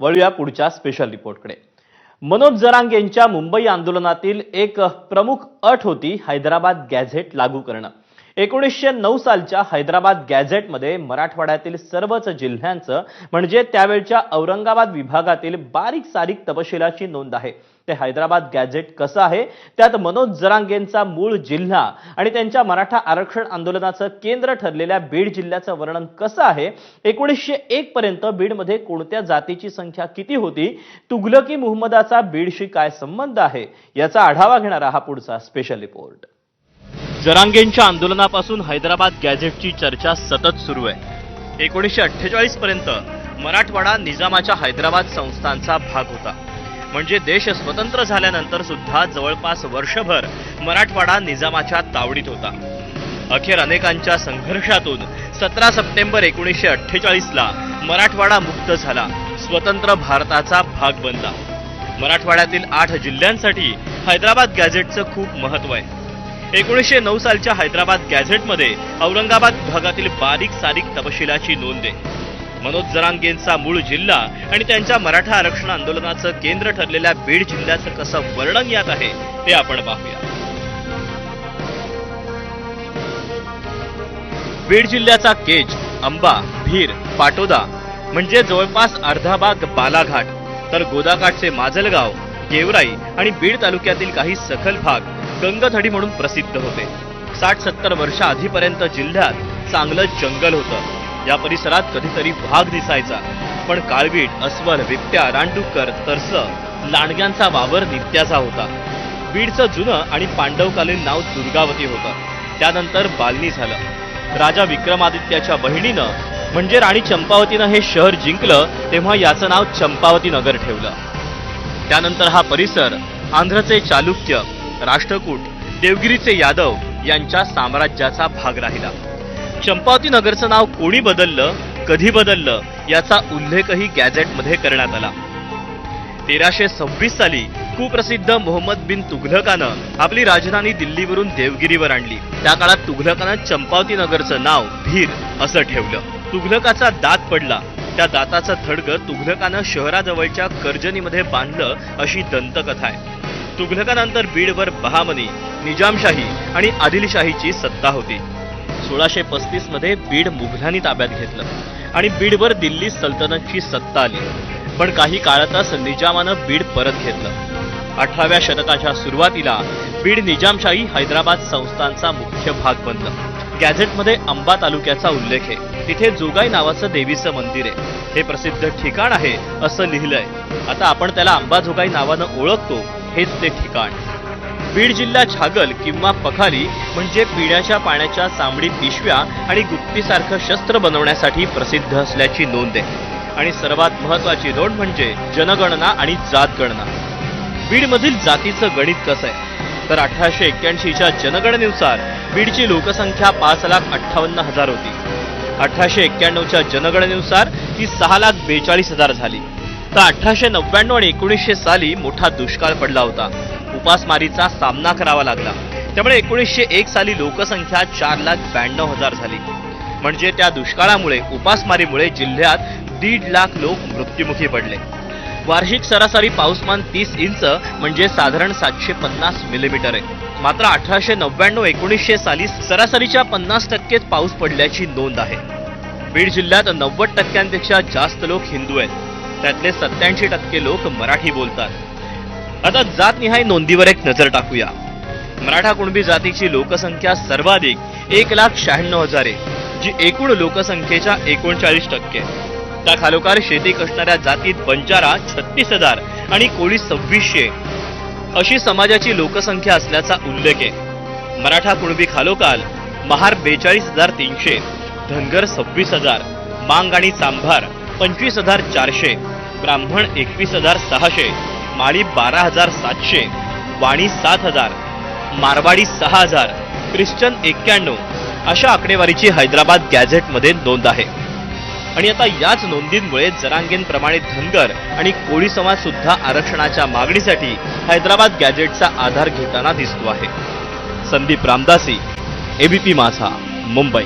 वळूया पुढच्या स्पेशल रिपोर्टकडे मनोज जरांग यांच्या मुंबई आंदोलनातील एक प्रमुख अट होती हैदराबाद गॅझेट लागू करणं. एकोणीसशे नऊ सालच्या हैदराबाद गॅझेटमध्ये मराठवाड्यातील सर्वच जिल्ह्यांचं म्हणजे त्यावेळच्या औरंगाबाद विभागातील बारीक सारीक तपशिलाची नोंद आहे. ते हैदराबाद गॅझेट कसं आहे? त्यात मनोज जरांगेंचा मूळ जिल्हा आणि त्यांच्या मराठा आरक्षण आंदोलनाचं केंद्र ठरलेल्या बीड जिल्ह्याचं वर्णन कसं आहे? एकोणीसशे एक पर्यंत बीडमध्ये कोणत्या जातीची संख्या किती होती? तुघलकी मुहम्मदाचा बीडशी काय संबंध आहे? याचा आढावा घेणारा हा पुढचा स्पेशल रिपोर्ट जरांगेंच्या आंदोलनापासून हैदराबाद गॅझेटची चर्चा सतत सुरू आहे. एकोणीसशे अठ्ठेचाळीस पर्यंत मराठवाडा निजामाच्या हैदराबाद संस्थांचा भाग होता. म्हणजे देश स्वतंत्र झाल्यानंतर सुद्धा जवळपास वर्षभर मराठवाडा निजामाच्या तावडीत होता. अखेर अनेकांच्या संघर्षातून सतरा सप्टेंबर एकोणीसशे अठ्ठेचाळीसला मराठवाडा मुक्त झाला स्वतंत्र भारताचा भाग बनला. मराठवाड्यातील आठ जिल्ह्यांसाठी हैदराबाद गॅझेटचं खूप महत्त्व आहे. एकोणीसशे नऊ सालच्या हैदराबाद गॅझेटमध्ये औरंगाबाद विभागातील बारीक सारीक तपशिलाची नोंद आहे. मनोज जरांगेंचा मूळ जिल्हा आणि त्यांच्या मराठा आरक्षण आंदोलनाचं केंद्र ठरलेल्या बीड जिल्ह्याचं कसं वर्णन यात आहे ते आपण पाहूया. बीड जिल्ह्याचा केज अंबा भीर पाटोदा म्हणजे जवळपास अर्धा भाग बालाघाट तर गोदाघाटचे माजलगाव गेवराई आणि बीड तालुक्यातील काही सखल भाग गंगथडी म्हणून प्रसिद्ध होते. साठ सत्तर वर्ष आधीपर्यंत जिल्ह्यात चांगलं जंगल होतं. या परिसरात कधीतरी वाघ दिसायचा. पण काळवीट अस्वल बिबट्या रानडुक्कर तरस लांडग्यांचा वावर नित्याचा होता. बीडचं जुनं आणि पांडवकालीन नाव दुर्गावती होतं. त्यानंतर बालनी झालं. राजा विक्रमादित्याच्या बहिणीनं म्हणजे राणी चंपावतीनं हे शहर जिंकलं तेव्हा याचं नाव चंपावती नगर ठेवलं. त्यानंतर हा परिसर आंध्रचे चालुक्य राष्ट्रकूट देवगिरीचे यादव यांच्या साम्राज्याचा भाग राहिला. चंपावती नगरचं नाव कोणी बदललं कधी बदललं याचा उल्लेखही गॅझेटमध्ये करण्यात आला. तेराशे सव्वीस साली कुप्रसिद्ध मोहम्मद बिन तुघलकानं आपली राजधानी दिल्लीवरून देवगिरीवर आणली. त्या काळात तुघलकानं चंपावती नगरचं नाव भीर असं ठेवलं. तुघलकाचा दात पडला. त्या दाताचं थडगं तुघलकानं शहराजवळच्या कर्जनीमध्ये बांधलं अशी दंतकथा आहे. तुघलकानंतर बीडवर बहामनी निजामशाही आणि आदिलशाहीची सत्ता होती. सोळाशे पस्तीसमध्ये बीड मुघलांनी ताब्यात घेतलं आणि बीडवर दिल्ली सल्तनतची सत्ता आली. पण काही काळातच निजामानं बीड परत घेतलं. अठराव्या शतकाच्या सुरुवातीला बीड निजामशाही हैदराबाद संस्थांचा मुख्य भाग बनलं. गॅझेटमध्ये अंबा तालुक्याचा उल्लेख आहे. तिथे जोगाई नावाचं देवीचं मंदिर आहे. हे प्रसिद्ध ठिकाण आहे असं लिहिलंय. आता आपण त्याला अंबाजोगाई नावानं ओळखतो. हेच ते ठिकाण. बीड जिल्हा छागल किंवा पखाली म्हणजे पिण्याच्या पाण्याच्या चांबडी पिशव्या आणि गुप्तीसारखं शस्त्र बनवण्यासाठी प्रसिद्ध असल्याची नोंद आहे. आणि सर्वात महत्वाची नोंद म्हणजे जनगणना आणि जात गणना. बीडमधील जातीचं गणित कसं आहे? तर अठराशे एक्क्याऐंशीच्या जनगणनेनुसार बीडची लोकसंख्या पाच लाख अठ्ठावन्न हजार होती. अठराशे एक्क्याण्णवच्या जनगणनेनुसार ती सहा लाख बेचाळीस हजार झाली. तर अठराशे नव्याण्णव आणि एकोणीसशे साली मोठा दुष्काळ पडला होता. उपासमारीचा सामना करावा लागला. त्यामुळे एकोणीसशे एक साली लोकसंख्या चार लाख ब्याण्णव हजार झाली. म्हणजे त्या दुष्काळामुळे उपासमारीमुळे जिल्ह्यात दीड लाख लोक मृत्युमुखी पडले. वार्षिक सरासरी पाऊसमान तीस इंच म्हणजे साधारण सातशे पन्नास मिलीमीटर आहे. मात्र अठराशे नव्याण्णव एकोणीसशे साली सरासरीच्या पन्नास टक्केच पाऊस पडल्याची नोंद आहे. बीड जिल्ह्यात नव्वद टक्क्यांपेक्षा जास्त लोक हिंदू आहेत. त्यातले सत्याऐंशी टक्के लोक मराठी बोलतात. आता जातनिहाय नोंदीवर एक नजर टाकूया. मराठा कुणबी जातीची लोकसंख्या सर्वाधिक एक लाख शहाण्णव हजार आहे जी एकूण लोकसंख्येच्या एकोणचाळीस टक्के. त्या खालोखाल शेती कसणाऱ्या जातीत बंजारा छत्तीस हजार आणि कोळी सव्वीसशे. अशी समाजाची लोकसंख्या असल्याचा उल्लेख आहे. मराठा कुणबी खालोखाल महार बेचाळीस हजार तीनशे धनगर सव्वीस हजार मांग आणि चांभार. पंचवीस हजार चारशे ब्राह्मण एकवीस हजार सहाशे माळी बारा हजार सातशे वाणी सात हजार मारवाडी सहा हजार ख्रिश्चन एक्क्याण्णव अशा आकडेवारीची हैदराबाद गॅझेटमध्ये नोंद आहे. आणि आता याच नोंदींमुळे जरांगेंप्रमाणे धनगर आणि कोळी समाज सुद्धा आरक्षणाच्या मागणीसाठी हैदराबाद गॅझेटचा आधार घेताना दिसतो आहे. संदीप रामदासी एबीपी माझा मुंबई.